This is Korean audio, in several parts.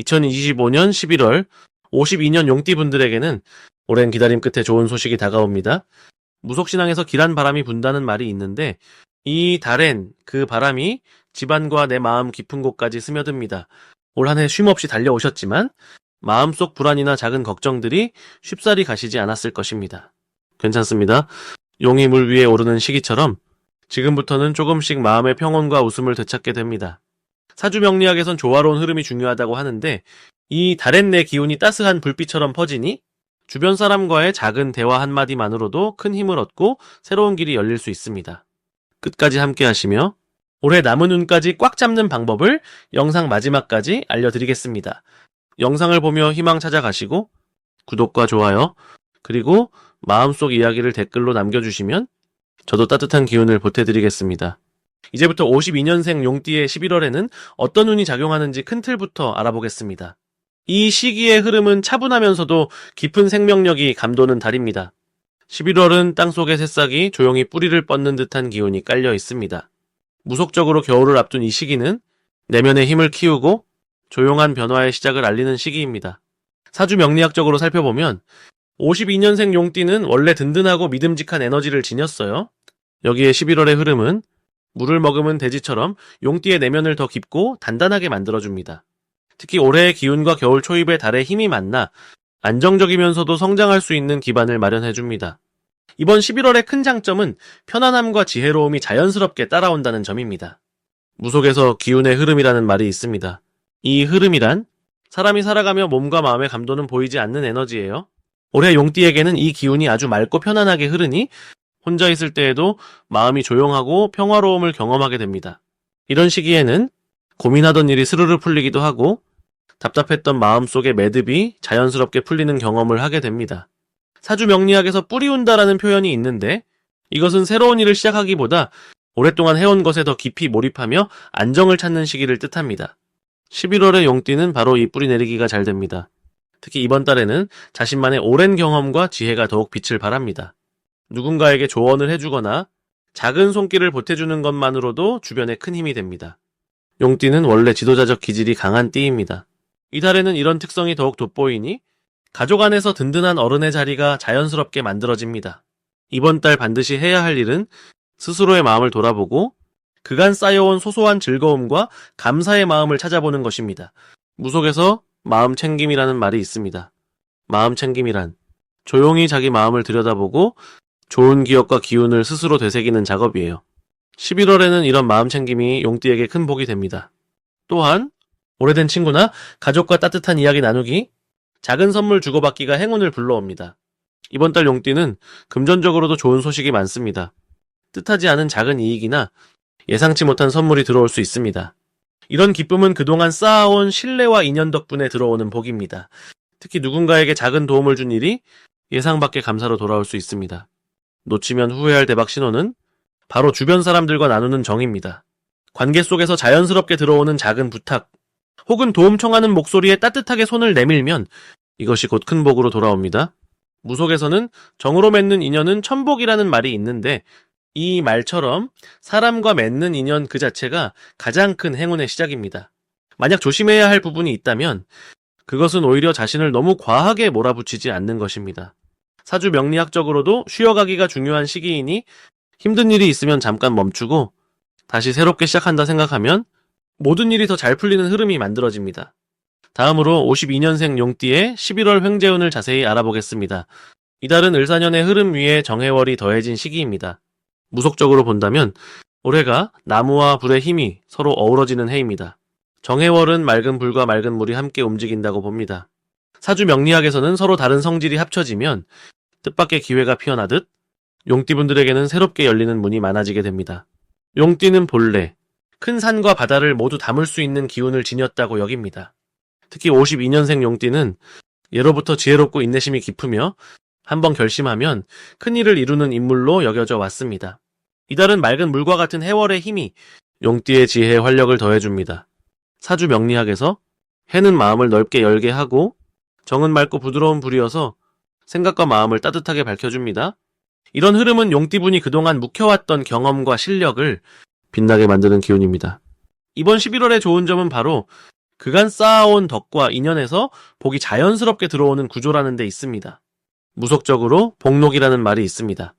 2025년 11월 52년 용띠분들에게는 오랜 기다림 끝에 좋은 소식이 다가옵니다. 무속신앙에서 길한 바람이 분다는 말이 있는데 이 달엔 그 바람이 집안과 내 마음 깊은 곳까지 스며듭니다. 올 한 해 쉼없이 달려오셨지만 마음속 불안이나 작은 걱정들이 쉽사리 가시지 않았을 것입니다. 괜찮습니다. 용이 물 위에 오르는 시기처럼 지금부터는 조금씩 마음의 평온과 웃음을 되찾게 됩니다. 사주 명리학에선 조화로운 흐름이 중요하다고 하는데 이 달엔 내 기운이 따스한 불빛처럼 퍼지니 주변 사람과의 작은 대화 한마디만으로도 큰 힘을 얻고 새로운 길이 열릴 수 있습니다. 끝까지 함께 하시며 올해 남은 운까지 꽉 잡는 방법을 영상 마지막까지 알려드리겠습니다. 영상을 보며 희망 찾아가시고 구독과 좋아요 그리고 마음속 이야기를 댓글로 남겨주시면 저도 따뜻한 기운을 보태드리겠습니다. 이제부터 52년생 용띠의 11월에는 어떤 운이 작용하는지 큰 틀부터 알아보겠습니다. 이 시기의 흐름은 차분하면서도 깊은 생명력이 감도는 달입니다. 11월은 땅속의 새싹이 조용히 뿌리를 뻗는 듯한 기운이 깔려 있습니다. 무속적으로 겨울을 앞둔 이 시기는 내면의 힘을 키우고 조용한 변화의 시작을 알리는 시기입니다. 사주 명리학적으로 살펴보면 52년생 용띠는 원래 든든하고 믿음직한 에너지를 지녔어요. 여기에 11월의 흐름은 물을 머금은 돼지처럼 용띠의 내면을 더 깊고 단단하게 만들어줍니다. 특히 올해의 기운과 겨울 초입의 달의 힘이 만나 안정적이면서도 성장할 수 있는 기반을 마련해줍니다. 이번 11월의 큰 장점은 편안함과 지혜로움이 자연스럽게 따라온다는 점입니다. 무속에서 기운의 흐름이라는 말이 있습니다. 이 흐름이란 사람이 살아가며 몸과 마음의 감도는 보이지 않는 에너지예요. 올해 용띠에게는 이 기운이 아주 맑고 편안하게 흐르니 혼자 있을 때에도 마음이 조용하고 평화로움을 경험하게 됩니다. 이런 시기에는 고민하던 일이 스르르 풀리기도 하고 답답했던 마음 속의 매듭이 자연스럽게 풀리는 경험을 하게 됩니다. 사주 명리학에서 뿌리 운다라는 표현이 있는데 이것은 새로운 일을 시작하기보다 오랫동안 해온 것에 더 깊이 몰입하며 안정을 찾는 시기를 뜻합니다. 11월의 용띠는 바로 이 뿌리 내리기가 잘 됩니다. 특히 이번 달에는 자신만의 오랜 경험과 지혜가 더욱 빛을 발합니다. 누군가에게 조언을 해주거나 작은 손길을 보태주는 것만으로도 주변에 큰 힘이 됩니다. 용띠는 원래 지도자적 기질이 강한 띠입니다. 이 달에는 이런 특성이 더욱 돋보이니 가족 안에서 든든한 어른의 자리가 자연스럽게 만들어집니다. 이번 달 반드시 해야 할 일은 스스로의 마음을 돌아보고 그간 쌓여온 소소한 즐거움과 감사의 마음을 찾아보는 것입니다. 무속에서 마음 챙김이라는 말이 있습니다. 마음 챙김이란 조용히 자기 마음을 들여다보고 좋은 기억과 기운을 스스로 되새기는 작업이에요. 11월에는 이런 마음 챙김이 용띠에게 큰 복이 됩니다. 또한 오래된 친구나 가족과 따뜻한 이야기 나누기, 작은 선물 주고받기가 행운을 불러옵니다. 이번 달 용띠는 금전적으로도 좋은 소식이 많습니다. 뜻하지 않은 작은 이익이나 예상치 못한 선물이 들어올 수 있습니다. 이런 기쁨은 그동안 쌓아온 신뢰와 인연 덕분에 들어오는 복입니다. 특히 누군가에게 작은 도움을 준 일이 예상 밖의 감사로 돌아올 수 있습니다. 놓치면 후회할 대박 신호는 바로 주변 사람들과 나누는 정입니다. 관계 속에서 자연스럽게 들어오는 작은 부탁, 혹은 도움 청하는 목소리에 따뜻하게 손을 내밀면 이것이 곧 큰 복으로 돌아옵니다. 무속에서는 정으로 맺는 인연은 천복이라는 말이 있는데 이 말처럼 사람과 맺는 인연 그 자체가 가장 큰 행운의 시작입니다. 만약 조심해야 할 부분이 있다면 그것은 오히려 자신을 너무 과하게 몰아붙이지 않는 것입니다. 사주 명리학적으로도 쉬어가기가 중요한 시기이니 힘든 일이 있으면 잠깐 멈추고 다시 새롭게 시작한다 생각하면 모든 일이 더 잘 풀리는 흐름이 만들어집니다. 다음으로 52년생 용띠의 11월 횡재운을 자세히 알아보겠습니다. 이달은 을사년의 흐름 위에 정해월이 더해진 시기입니다. 무속적으로 본다면 올해가 나무와 불의 힘이 서로 어우러지는 해입니다. 정해월은 맑은 불과 맑은 물이 함께 움직인다고 봅니다. 사주 명리학에서는 서로 다른 성질이 합쳐지면 뜻밖의 기회가 피어나듯 용띠분들에게는 새롭게 열리는 문이 많아지게 됩니다. 용띠는 본래 큰 산과 바다를 모두 담을 수 있는 기운을 지녔다고 여깁니다. 특히 52년생 용띠는 예로부터 지혜롭고 인내심이 깊으며 한번 결심하면 큰 일을 이루는 인물로 여겨져 왔습니다. 이달은 맑은 물과 같은 해월의 힘이 용띠의 지혜에 활력을 더해줍니다. 사주 명리학에서 해는 마음을 넓게 열게 하고 정은 맑고 부드러운 불이어서 생각과 마음을 따뜻하게 밝혀줍니다. 이런 흐름은 용띠분이 그동안 묵혀왔던 경험과 실력을 빛나게 만드는 기운입니다. 이번 11월의 좋은 점은 바로 그간 쌓아온 덕과 인연에서 복이 자연스럽게 들어오는 구조라는 데 있습니다. 무속적으로 복록이라는 말이 있습니다.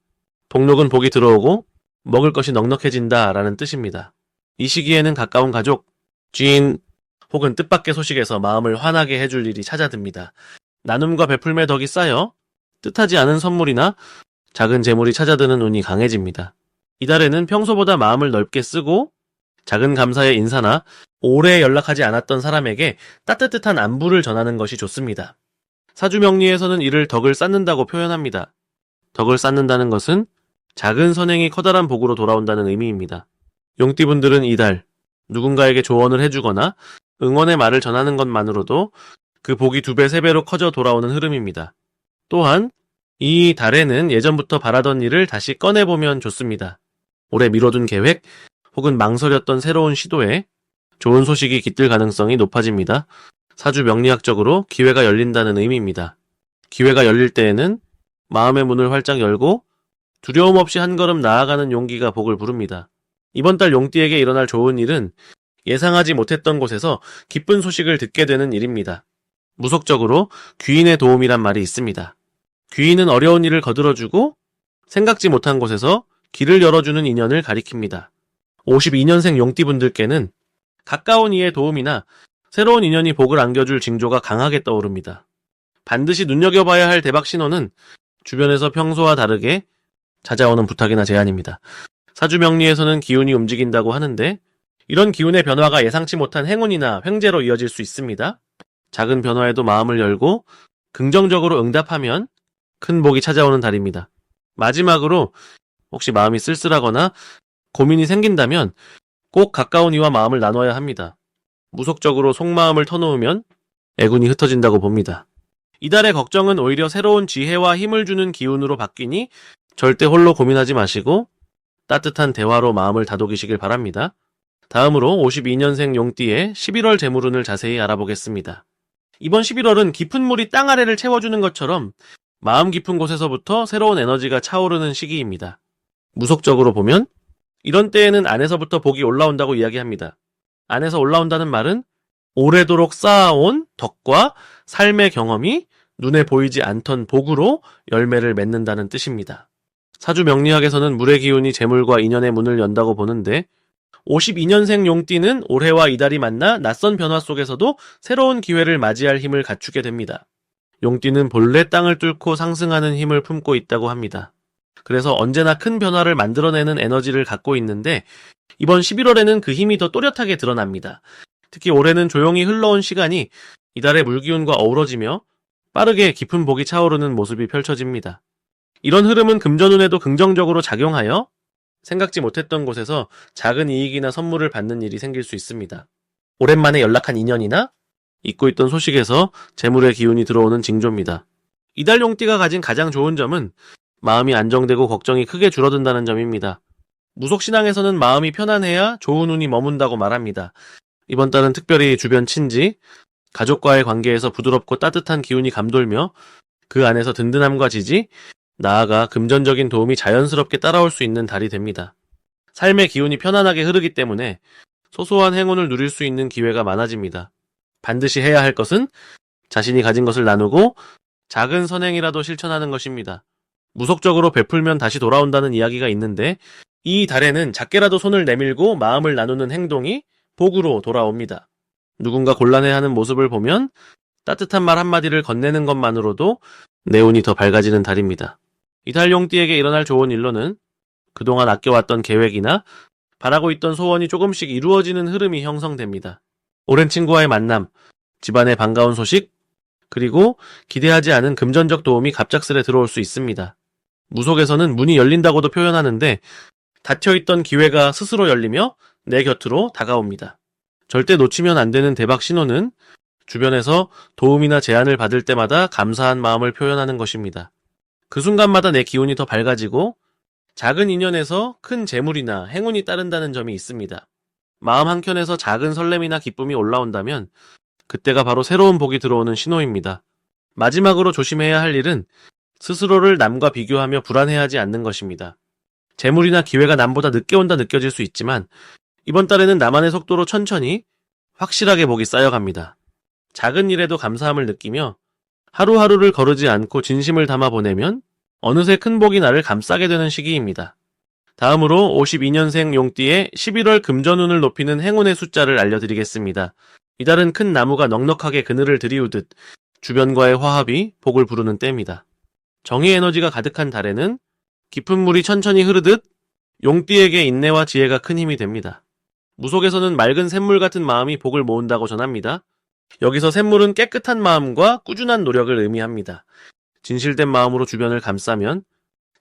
복록은 복이 들어오고 먹을 것이 넉넉해진다 라는 뜻입니다. 이 시기에는 가까운 가족, 지인 혹은 뜻밖의 소식에서 마음을 환하게 해줄 일이 찾아듭니다. 나눔과 베풀매 덕이 쌓여 뜻하지 않은 선물이나 작은 재물이 찾아드는 운이 강해집니다. 이달에는 평소보다 마음을 넓게 쓰고 작은 감사의 인사나 오래 연락하지 않았던 사람에게 따뜻한 안부를 전하는 것이 좋습니다. 사주명리에서는 이를 덕을 쌓는다고 표현합니다. 덕을 쌓는다는 것은 작은 선행이 커다란 복으로 돌아온다는 의미입니다. 용띠분들은 이달 누군가에게 조언을 해주거나 응원의 말을 전하는 것만으로도 그 복이 두 배, 세 배로 커져 돌아오는 흐름입니다. 또한 이 달에는 예전부터 바라던 일을 다시 꺼내보면 좋습니다. 올해 미뤄둔 계획 혹은 망설였던 새로운 시도에 좋은 소식이 깃들 가능성이 높아집니다. 사주 명리학적으로 기회가 열린다는 의미입니다. 기회가 열릴 때에는 마음의 문을 활짝 열고 두려움 없이 한 걸음 나아가는 용기가 복을 부릅니다. 이번 달 용띠에게 일어날 좋은 일은 예상하지 못했던 곳에서 기쁜 소식을 듣게 되는 일입니다. 무속적으로 귀인의 도움이란 말이 있습니다. 귀인은 어려운 일을 거들어주고 생각지 못한 곳에서 길을 열어주는 인연을 가리킵니다. 52년생 용띠분들께는 가까운 이의 도움이나 새로운 인연이 복을 안겨줄 징조가 강하게 떠오릅니다. 반드시 눈여겨봐야 할 대박 신호는 주변에서 평소와 다르게 찾아오는 부탁이나 제안입니다. 사주명리에서는 기운이 움직인다고 하는데 이런 기운의 변화가 예상치 못한 행운이나 횡재로 이어질 수 있습니다. 작은 변화에도 마음을 열고 긍정적으로 응답하면 큰 복이 찾아오는 달입니다. 마지막으로 혹시 마음이 쓸쓸하거나 고민이 생긴다면 꼭 가까운 이와 마음을 나눠야 합니다. 무속적으로 속마음을 터놓으면 애군이 흩어진다고 봅니다. 이달의 걱정은 오히려 새로운 지혜와 힘을 주는 기운으로 바뀌니 절대 홀로 고민하지 마시고 따뜻한 대화로 마음을 다독이시길 바랍니다. 다음으로 52년생 용띠의 11월 재물운을 자세히 알아보겠습니다. 이번 11월은 깊은 물이 땅 아래를 채워주는 것처럼 마음 깊은 곳에서부터 새로운 에너지가 차오르는 시기입니다. 무속적으로 보면 이런 때에는 안에서부터 복이 올라온다고 이야기합니다. 안에서 올라온다는 말은 오래도록 쌓아온 덕과 삶의 경험이 눈에 보이지 않던 복으로 열매를 맺는다는 뜻입니다. 사주 명리학에서는 물의 기운이 재물과 인연의 문을 연다고 보는데 52년생 용띠는 올해와 이달이 만나 낯선 변화 속에서도 새로운 기회를 맞이할 힘을 갖추게 됩니다. 용띠는 본래 땅을 뚫고 상승하는 힘을 품고 있다고 합니다. 그래서 언제나 큰 변화를 만들어내는 에너지를 갖고 있는데 이번 11월에는 그 힘이 더 또렷하게 드러납니다. 특히 올해는 조용히 흘러온 시간이 이달의 물기운과 어우러지며 빠르게 깊은 복이 차오르는 모습이 펼쳐집니다. 이런 흐름은 금전운에도 긍정적으로 작용하여 생각지 못했던 곳에서 작은 이익이나 선물을 받는 일이 생길 수 있습니다. 오랜만에 연락한 인연이나 잊고 있던 소식에서 재물의 기운이 들어오는 징조입니다. 이달 용띠가 가진 가장 좋은 점은 마음이 안정되고 걱정이 크게 줄어든다는 점입니다. 무속신앙에서는 마음이 편안해야 좋은 운이 머문다고 말합니다. 이번 달은 특별히 주변 친지, 가족과의 관계에서 부드럽고 따뜻한 기운이 감돌며 그 안에서 든든함과 지지, 나아가 금전적인 도움이 자연스럽게 따라올 수 있는 달이 됩니다. 삶의 기운이 편안하게 흐르기 때문에 소소한 행운을 누릴 수 있는 기회가 많아집니다. 반드시 해야 할 것은 자신이 가진 것을 나누고 작은 선행이라도 실천하는 것입니다. 무속적으로 베풀면 다시 돌아온다는 이야기가 있는데 이 달에는 작게라도 손을 내밀고 마음을 나누는 행동이 복으로 돌아옵니다. 누군가 곤란해하는 모습을 보면 따뜻한 말 한마디를 건네는 것만으로도 내 운이 더 밝아지는 달입니다. 이달 용띠에게 일어날 좋은 일로는 그동안 아껴왔던 계획이나 바라고 있던 소원이 조금씩 이루어지는 흐름이 형성됩니다. 오랜 친구와의 만남, 집안의 반가운 소식, 그리고 기대하지 않은 금전적 도움이 갑작스레 들어올 수 있습니다. 무속에서는 문이 열린다고도 표현하는데 닫혀있던 기회가 스스로 열리며 내 곁으로 다가옵니다. 절대 놓치면 안 되는 대박 신호는 주변에서 도움이나 제안을 받을 때마다 감사한 마음을 표현하는 것입니다. 그 순간마다 내 기운이 더 밝아지고 작은 인연에서 큰 재물이나 행운이 따른다는 점이 있습니다. 마음 한켠에서 작은 설렘이나 기쁨이 올라온다면 그때가 바로 새로운 복이 들어오는 신호입니다. 마지막으로 조심해야 할 일은 스스로를 남과 비교하며 불안해하지 않는 것입니다. 재물이나 기회가 남보다 늦게 온다 느껴질 수 있지만 이번 달에는 나만의 속도로 천천히 확실하게 복이 쌓여갑니다. 작은 일에도 감사함을 느끼며 하루하루를 거르지 않고 진심을 담아 보내면 어느새 큰 복이 나를 감싸게 되는 시기입니다. 다음으로 52년생 용띠의 11월 금전운을 높이는 행운의 숫자를 알려드리겠습니다. 이달은 큰 나무가 넉넉하게 그늘을 들이우듯 주변과의 화합이 복을 부르는 때입니다. 정의 에너지가 가득한 달에는 깊은 물이 천천히 흐르듯 용띠에게 인내와 지혜가 큰 힘이 됩니다. 무속에서는 맑은 샘물 같은 마음이 복을 모은다고 전합니다. 여기서 샘물은 깨끗한 마음과 꾸준한 노력을 의미합니다. 진실된 마음으로 주변을 감싸면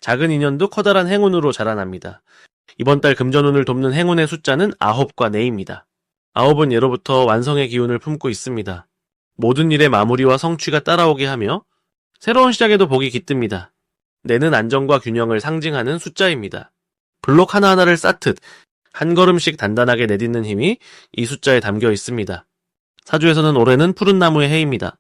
작은 인연도 커다란 행운으로 자라납니다. 이번 달 금전운을 돕는 행운의 숫자는 아홉과 네입니다. 아홉은 예로부터 완성의 기운을 품고 있습니다. 모든 일의 마무리와 성취가 따라오게 하며 새로운 시작에도 복이 깃듭니다. 네는 안정과 균형을 상징하는 숫자입니다. 블록 하나하나를 쌓듯 한 걸음씩 단단하게 내딛는 힘이 이 숫자에 담겨 있습니다. 사주에서는 올해는 푸른 나무의 해입니다.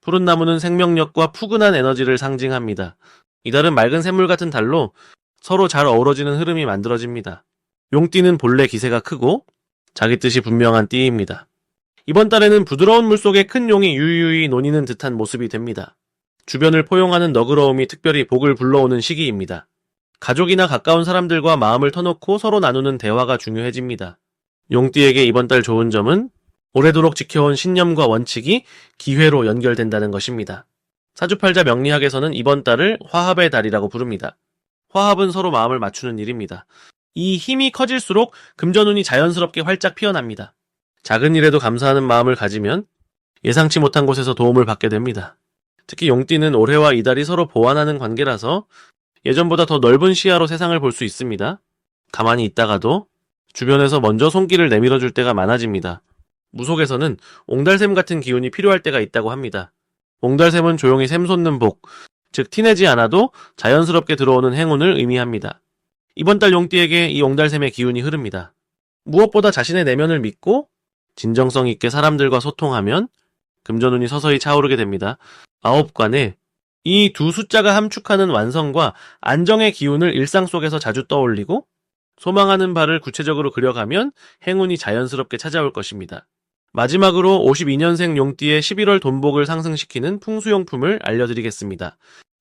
푸른 나무는 생명력과 푸근한 에너지를 상징합니다. 이달은 맑은 샘물 같은 달로 서로 잘 어우러지는 흐름이 만들어집니다. 용띠는 본래 기세가 크고 자기 뜻이 분명한 띠입니다. 이번 달에는 부드러운 물속에 큰 용이 유유히 논이는 듯한 모습이 됩니다. 주변을 포용하는 너그러움이 특별히 복을 불러오는 시기입니다. 가족이나 가까운 사람들과 마음을 터놓고 서로 나누는 대화가 중요해집니다. 용띠에게 이번 달 좋은 점은 오래도록 지켜온 신념과 원칙이 기회로 연결된다는 것입니다. 사주팔자 명리학에서는 이번 달을 화합의 달이라고 부릅니다. 화합은 서로 마음을 맞추는 일입니다. 이 힘이 커질수록 금전운이 자연스럽게 활짝 피어납니다. 작은 일에도 감사하는 마음을 가지면 예상치 못한 곳에서 도움을 받게 됩니다. 특히 용띠는 올해와 이달이 서로 보완하는 관계라서 예전보다 더 넓은 시야로 세상을 볼 수 있습니다. 가만히 있다가도 주변에서 먼저 손길을 내밀어 줄 때가 많아집니다. 무속에서는 옹달샘 같은 기운이 필요할 때가 있다고 합니다. 옹달샘은 조용히 샘 솟는 복, 즉 티내지 않아도 자연스럽게 들어오는 행운을 의미합니다. 이번 달 용띠에게 이 옹달샘의 기운이 흐릅니다. 무엇보다 자신의 내면을 믿고 진정성 있게 사람들과 소통하면 금전운이 서서히 차오르게 됩니다. 아홉관에 이 두 숫자가 함축하는 완성과 안정의 기운을 일상 속에서 자주 떠올리고 소망하는 바를 구체적으로 그려가면 행운이 자연스럽게 찾아올 것입니다. 마지막으로 52년생 용띠의 11월 돈복을 상승시키는 풍수용품을 알려드리겠습니다.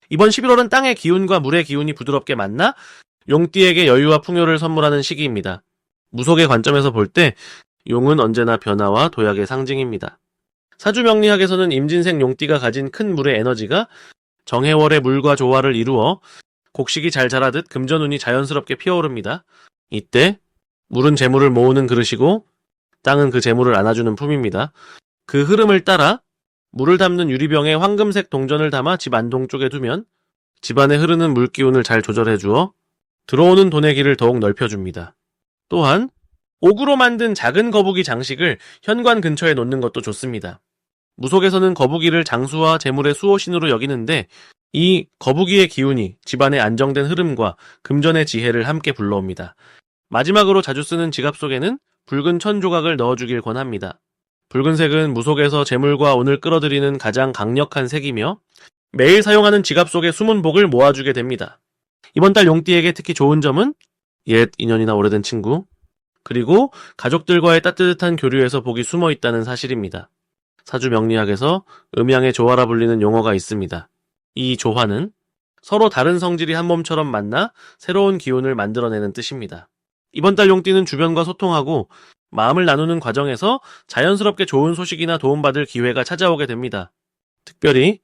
이번 11월은 땅의 기운과 물의 기운이 부드럽게 만나 용띠에게 여유와 풍요를 선물하는 시기입니다. 무속의 관점에서 볼 때 용은 언제나 변화와 도약의 상징입니다. 사주명리학에서는 임진생 용띠가 가진 큰 물의 에너지가 정해월의 물과 조화를 이루어 곡식이 잘 자라듯 금전운이 자연스럽게 피어오릅니다. 이때 물은 재물을 모으는 그릇이고 땅은 그 재물을 안아주는 품입니다. 그 흐름을 따라 물을 담는 유리병에 황금색 동전을 담아 집 안동 쪽에 두면 집안에 흐르는 물기운을 잘 조절해 주어 들어오는 돈의 길을 더욱 넓혀줍니다. 또한 옥으로 만든 작은 거북이 장식을 현관 근처에 놓는 것도 좋습니다. 무속에서는 거북이를 장수와 재물의 수호신으로 여기는데 이 거북이의 기운이 집안의 안정된 흐름과 금전의 지혜를 함께 불러옵니다. 마지막으로 자주 쓰는 지갑 속에는 붉은 천 조각을 넣어주길 권합니다. 붉은색은 무속에서 재물과 운을 끌어들이는 가장 강력한 색이며 매일 사용하는 지갑 속에 숨은 복을 모아주게 됩니다. 이번 달 용띠에게 특히 좋은 점은 옛 인연이나 오래된 친구, 그리고 가족들과의 따뜻한 교류에서 복이 숨어 있다는 사실입니다. 사주 명리학에서 음양의 조화라 불리는 용어가 있습니다. 이 조화는 서로 다른 성질이 한 몸처럼 만나 새로운 기운을 만들어내는 뜻입니다. 이번 달 용띠는 주변과 소통하고 마음을 나누는 과정에서 자연스럽게 좋은 소식이나 도움받을 기회가 찾아오게 됩니다. 특별히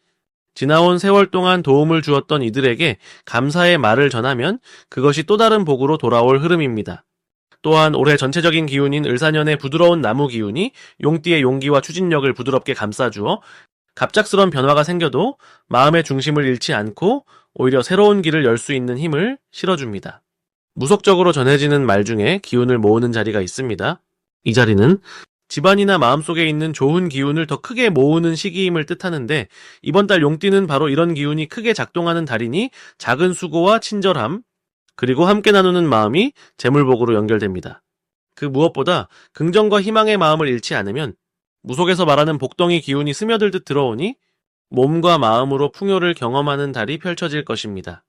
지나온 세월 동안 도움을 주었던 이들에게 감사의 말을 전하면 그것이 또 다른 복으로 돌아올 흐름입니다. 또한 올해 전체적인 기운인 을사년의 부드러운 나무 기운이 용띠의 용기와 추진력을 부드럽게 감싸주어 갑작스런 변화가 생겨도 마음의 중심을 잃지 않고 오히려 새로운 길을 열 수 있는 힘을 실어줍니다. 무속적으로 전해지는 말 중에 기운을 모으는 자리가 있습니다. 이 자리는 집안이나 마음속에 있는 좋은 기운을 더 크게 모으는 시기임을 뜻하는데 이번 달 용띠는 바로 이런 기운이 크게 작동하는 달이니 작은 수고와 친절함, 그리고 함께 나누는 마음이 재물복으로 연결됩니다. 그 무엇보다 긍정과 희망의 마음을 잃지 않으면 무속에서 말하는 복덩이 기운이 스며들듯 들어오니 몸과 마음으로 풍요를 경험하는 달이 펼쳐질 것입니다.